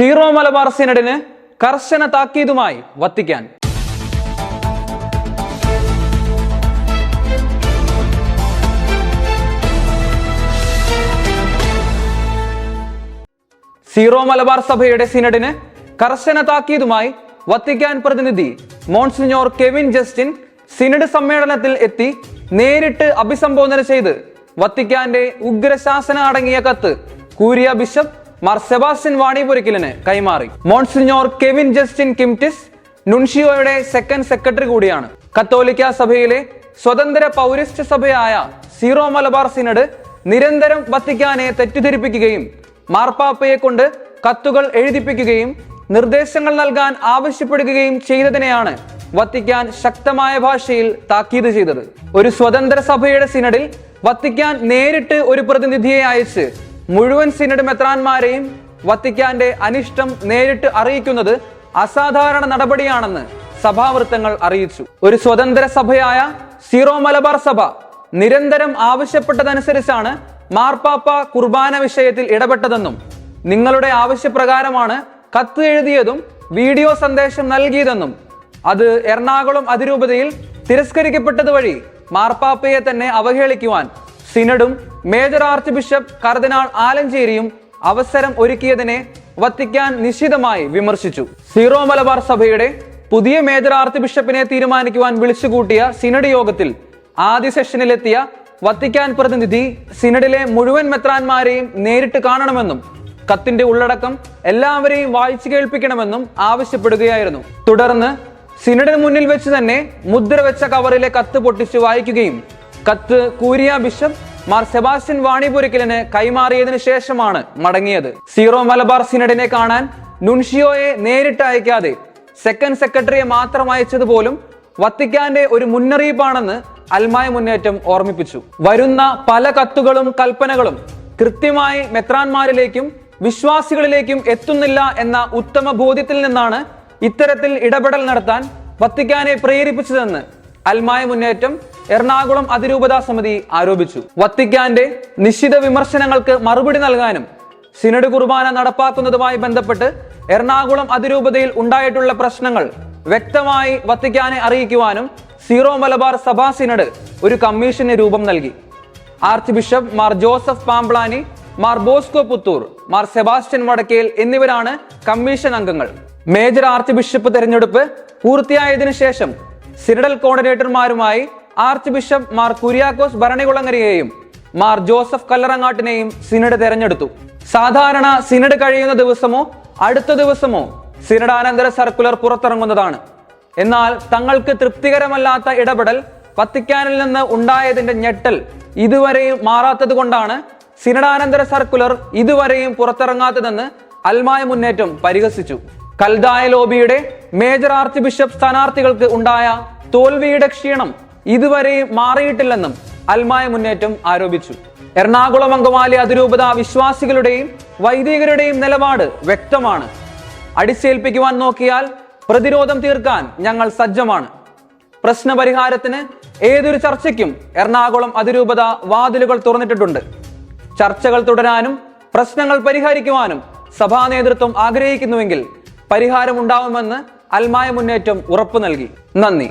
Zero Malabar സിനഡിന് കർശന താക്കീതുമായി Vatican. Zero Malabar സഭയുടെ സിനഡിന് കർശന താക്കീതുമായി വത്തിക്കാൻ പ്രതിനിധി മോൺസിഞ്ഞോർ കെവിൻ ജസ്റ്റിൻ സിനഡ് സമ്മേളനത്തിൽ എത്തി നേരിട്ട് അഭിസംബോധന ചെയ്ത് വത്തിക്കാന്റെ ഉഗ്രശാസന അടങ്ങിയ കത്ത് കൂരിയ ബിഷപ്പ് മാർ സെബാസ്റ്റ്യൻ വാണിപുരക്കിലിന് കൈമാറി. മോൺസിഞ്ഞോർ കെവിൻ ജസ്റ്റിൻ കിംറ്റിസ് നുൻഷിയോയുടെ സെക്കൻഡ് സെക്രട്ടറി കൂടിയാണ്. കത്തോലിക്ക സഭയിലെ സ്വതന്ത്ര പൗരസ്ത്യ സഭയായ സീറോ മലബാർ സിനഡ് നിരന്തരം വത്തിക്കാനെ തെറ്റിദ്ധരിപ്പിക്കുകയും മാർപ്പാപ്പയെ കൊണ്ട് കത്തുകൾ എഴുതിപ്പിക്കുകയും നിർദ്ദേശങ്ങൾ നൽകാൻ ആവശ്യപ്പെടുകയും ചെയ്തതിനെയാണ് വത്തിക്കാൻ ശക്തമായ ഭാഷയിൽ താക്കീത് ചെയ്തത്. ഒരു സ്വതന്ത്ര സഭയുടെ സിനഡിൽ വത്തിക്കാൻ നേരിട്ട് ഒരു പ്രതിനിധിയെ അയച്ച് മുഴുവൻ സിനഡ് മെത്രാന്മാരെയും വത്തിക്കാന്റെ അനിഷ്ടം നേരിട്ട് അറിയിക്കുന്നത് അസാധാരണ നടപടിയാണെന്ന് സഭാവൃത്തങ്ങൾ അറിയിച്ചു. ഒരു സ്വതന്ത്ര സഭയായ സീറോ മലബാർ സഭ നിരന്തരം ആവശ്യപ്പെട്ടതനുസരിച്ചാണ് മാർപ്പാപ്പ കുർബാന വിഷയത്തിൽ ഇടപെട്ടതെന്നും നിങ്ങളുടെ ആവശ്യപ്രകാരമാണ് കത്ത് എഴുതിയതും വീഡിയോ സന്ദേശം നൽകിയതെന്നും അത് എറണാകുളം അതിരൂപതയിൽ തിരസ്കരിക്കപ്പെട്ടത് വഴി മാർപ്പാപ്പയെ തന്നെ അവഹേളിക്കുവാൻ സിനഡും മേജർ ആർച്ച് ബിഷപ്പ് കർദിനാൾ ആലഞ്ചേരിയും അവസരം ഒരുക്കിയതിനെ വത്തിക്കാൻ നിശിതമായി വിമർശിച്ചു. സീറോ മലബാർ സഭയുടെ പുതിയ മേജർ ആർച്ച് ബിഷപ്പിനെ തീരുമാനിക്കുവാൻ വിളിച്ചുകൂട്ടിയ സിനഡ് യോഗത്തിൽ ആദ്യ സെഷനിലെത്തിയ വത്തിക്കാൻ പ്രതിനിധി സിനഡിലെ മുഴുവൻ മെത്രാന്മാരെയും നേരിട്ട് കാണണമെന്നും കത്തിന്റെ ഉള്ളടക്കം എല്ലാവരെയും വായിച്ചു കേൾപ്പിക്കണമെന്നും ആവശ്യപ്പെടുകയായിരുന്നു. തുടർന്ന് സിനഡിന് മുന്നിൽ വെച്ച് തന്നെ മുദ്ര വെച്ച കവറിലെ കത്ത് പൊട്ടിച്ച് വായിക്കുകയും കത്ത് കൂരിയ ബിഷപ്പ് മാർ സെബാസ്റ്റ്യൻ വാണിപുരക്കിലിന് കൈമാറിയതിനു ശേഷമാണ് മടങ്ങിയത്. സീറോ മലബാർ സിനഡിനെ കാണാൻ നുൻഷിയോയെ നേരിട്ട് അയക്കാതെ സെക്കൻഡ് സെക്രട്ടറിയെ മാത്രം അയച്ചത് പോലും വത്തിക്കാന്റെ ഒരു മുന്നറിയിപ്പാണെന്ന് അൽമായ മുന്നേറ്റം ഓർമ്മിപ്പിച്ചു. വരുന്ന പല കത്തുകളും കൽപ്പനകളും കൃത്യമായി മെത്രാന്മാരിലേക്കും വിശ്വാസികളിലേക്കും എത്തുന്നില്ല എന്ന ഉത്തമ ബോധ്യത്തിൽ നിന്നാണ് ഇത്തരത്തിൽ ഇടപെടൽ നടത്താൻ വത്തിക്കാനെ പ്രേരിപ്പിച്ചതെന്ന് അൽമായ മുന്നേറ്റം എറണാകുളം അതിരൂപതാ സമിതി ആരോപിച്ചു. വത്തിക്കാന്റെ നിശ്ചിത വിമർശനങ്ങൾക്ക് മറുപടി നൽകാനും സിനഡ് കുർബാന നടപ്പാക്കുന്നതുമായി ബന്ധപ്പെട്ട് എറണാകുളം അതിരൂപതയിൽ ഉണ്ടായിട്ടുള്ള പ്രശ്നങ്ങൾ വ്യക്തമായി വത്തിക്കാനെ അറിയിക്കുവാനും സീറോ മലബാർ സഭാ സിനഡ് ഒരു കമ്മീഷന് രൂപം നൽകി. Archbishop Mar Joseph Pamplany Mar Bosco Puthur Mar Sebastian Vadakkel എന്നിവരാണ് കമ്മീഷൻ അംഗങ്ങൾ. മേജർ ആർച്ച് ബിഷപ്പ് തെരഞ്ഞെടുപ്പ് പൂർത്തിയായതിനു ശേഷം സിനഡൽ കോർഡിനേറ്റർമാരുമായി ആർച്ച് ബിഷപ്പ് മാർ കുര്യാക്കോസ് ഭരണികുളങ്ങരയെയും മാർ ജോസഫ് കല്ലറങ്ങാട്ടിനെയും സിനഡ് തെരഞ്ഞെടുത്തു. സാധാരണ സിനഡ് കഴിയുന്ന ദിവസമോ അടുത്ത ദിവസമോ സിനഡാനന്തര സർക്കുലർ പുറത്തിറങ്ങുന്നതാണ്. എന്നാൽ തങ്ങൾക്ക് തൃപ്തികരമല്ലാത്ത ഇടപെടൽ വത്തിക്കാനിൽ നിന്ന് ഉണ്ടായതിന്റെ ഞെട്ടൽ ഇതുവരെയും മാറാത്തത് കൊണ്ടാണ് സിനഡാനന്തര സർക്കുലർ ഇതുവരെയും പുറത്തിറങ്ങാത്തതെന്ന് അൽമായ മുന്നേറ്റം പരിഹസിച്ചു. കൽദായ ലോബിയുടെ മേജർ ആർച്ച് ബിഷപ്പ് സ്ഥാനാർത്ഥികൾക്ക് ഉണ്ടായ തോൽവിയുടെ ക്ഷീണം ഇതുവരെയും മാറിയിട്ടില്ലെന്നും അൽമായ മുന്നേറ്റം ആരോപിച്ചു. എറണാകുളം അങ്കമാലി അതിരൂപത വിശ്വാസികളുടെയും വൈദികരുടെയും നിലപാട് വ്യക്തമാണ്. അടിച്ചേൽപ്പിക്കുവാൻ നോക്കിയാൽ പ്രതിരോധം തീർക്കാൻ ഞങ്ങൾ സജ്ജമാണ്. പ്രശ്നപരിഹാരത്തിന് ഏതൊരു ചർച്ചയ്ക്കും എറണാകുളം അതിരൂപത വാതിലുകൾ തുറന്നിട്ടിട്ടുണ്ട്. ചർച്ചകൾ തുടരാനും പ്രശ്നങ്ങൾ പരിഹരിക്കുവാനും സഭാ നേതൃത്വം ആഗ്രഹിക്കുന്നുവെങ്കിൽ പരിഹാരം ഉണ്ടാവുമെന്ന് അൽമായ മുന്നേറ്റം ഉറപ്പു നൽകി. നന്ദി.